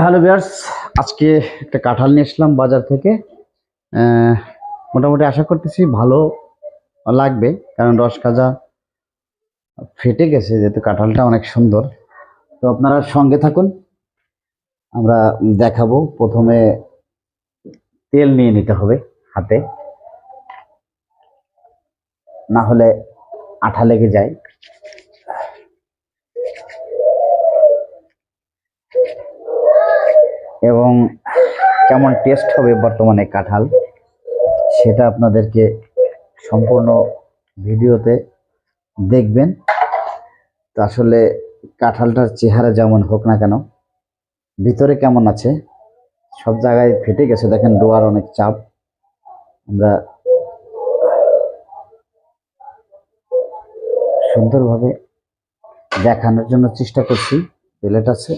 Hello বিয়ার্স আজকে একটা কাঁঠাল নিয়ে এসলাম বাজার থেকে। মোটামুটি আশা করতেছি ভালো লাগবে, কারণ রস কাজা ফেটে গেছে যেহেতু কাঁঠালটা অনেক সুন্দর। তো আপনারা সঙ্গে থাকুন, আমরা দেখাবো। প্রথমে তেল নিয়ে নিতে হবে হাতে। না হলে আঠা লেগে যায়। এবং কেমন টেস্ট হবে বর্তমানে কাঁঠাল, সেটা আপনাদেরকে সম্পূর্ণ ভিডিওতে দেখবেন। তো আসলে কাঁঠালটার চেহারা যেমন হোক না কেন, ভিতরে কেমন আছে, সব জায়গায় ফেটে গেছে। দেখেন ডোয়ার অনেক চাপ। আমরা সুন্দরভাবে দেখানোর জন্য চেষ্টা করছি, প্লেট আছে।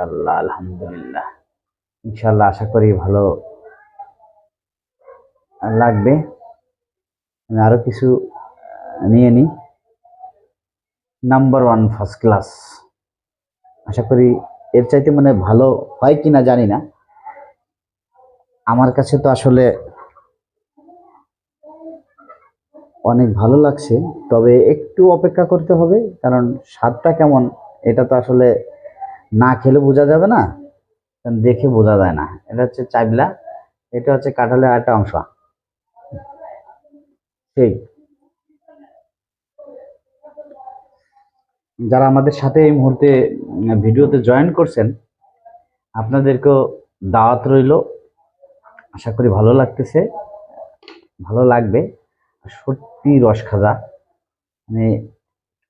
মাশাল্লাহ আলহামদুলিল্লাহ। ইনশাল্লাহ আশা করি ভালো লাগবে। আমি আরও কিছু নিয়ে নিই। নাম্বার ওয়ান ফার্স্ট ক্লাস আশা করি এর চাইতে মানে ভালো হয় কিনা জানি না। আমার কাছে তো আসলে অনেক ভালো লাগছে, তবে একটু অপেক্ষা করতে হবে, কারণ স্বাদটা কেমন, এটা তো আসলে না খেলে বোঝা যাবে না দেখে বোঝা যায় না। এটা হচ্ছে চাইবলা এটা হচ্ছে কাঁঠালের একটা অংশ। সেই। যারা আমাদের সাথে এই মুহূর্তে ভিডিওতে জয়েন করছেন, আপনাদেরকেও দাওয়াত রইল। আশা করি ভালো লাগতেছে, ভালো লাগবে। সত্যি রস খাজা। মানে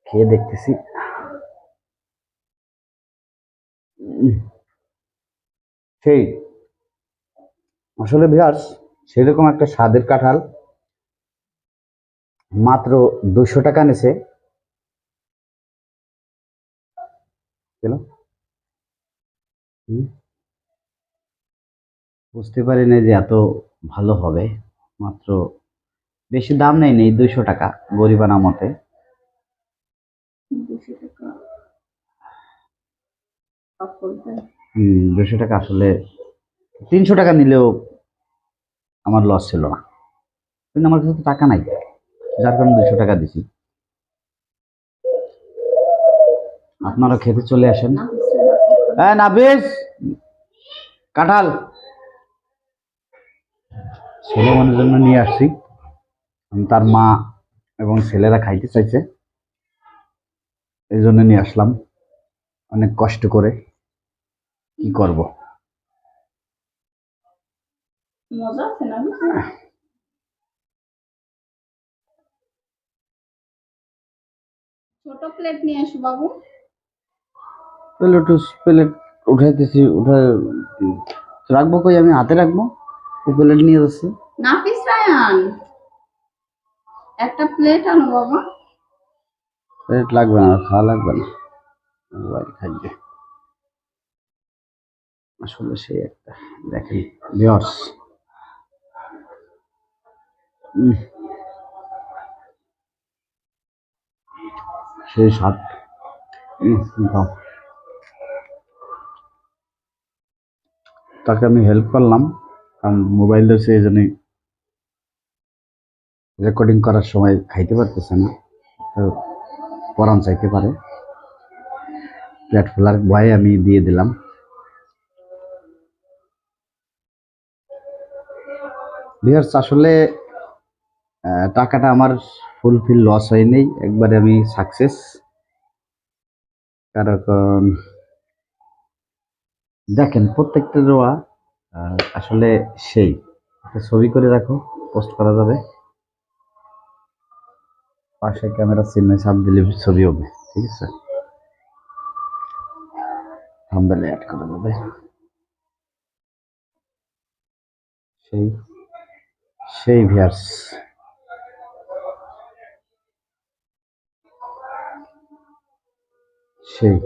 খেয়ে দেখতেছি। সেই, আসলে ভিয়ার্স সেরকম একটা স্বাদের কাঁঠাল, মাত্র দুশো টাকা নেছে? বুঝতে পারি না যে এত ভালো হবে, মাত্র বেশি দাম নেই নেই দুশো টাকা, গরিবানা মতে দুশো টাকা অফ করবেন হম দুশো টাকা আসলে তিনশো টাকা নিলেও আমার লস ছিল না। কিন্তু আমার কাছে তো টাকা নাই, যার কারণে দুশো টাকা দিছি। আপনারা খেতে চলে আসেন। হ্যাঁ নাবিস, কাঁঠাল। ছেলে মনের জন্য নিয়ে আসছি। তার মা এবং ছেলেরা খাইতে চাইছে। এই জন্য নিয়ে আসলাম। অনেক কষ্ট করে। কি করব? মজা আছে না? ছোট প্লেট নিয়ে আসো বাবু। প্লেট প্লেট উঠাইতেছি উঠে রাখব কই? আমি হাতে রাখব? প্লেট নিয়ে যাচ্ছি। নাফিস রায়ান একটা প্লেট আনো বাবা। প্লেট লাগবে না খাওয়া লাগবে না। খাইবে আসলে সে একটা, দেখেন ভিওর্স সেই স্বাদ তাকে আমি হেল্প করলাম, কারণ মোবাইল ধরছে এই রেকর্ডিং করার সময় খাইতে পারতেছে না, তো পরান চাইতে পারে। প্লেট ফেলার ভয়ে আমি দিয়ে দিলাম। ভিউয়ার্স আসলে টাকাটা আমার ফুলফিল লস হয়নি। একবারে আমি সাকসেস কারণ, দেখেন, প্রত্যেকটা রোয়া আসলে সেই। একটা ছবি করে রাখো পোস্ট করা যাবে। পাশে ক্যামেরা চিহ্ন চাপ দিলে ছবি হবে, ঠিক আছে? অ্যাড করা যাবে। সেই। সেই ভিয়ার্স। সেই।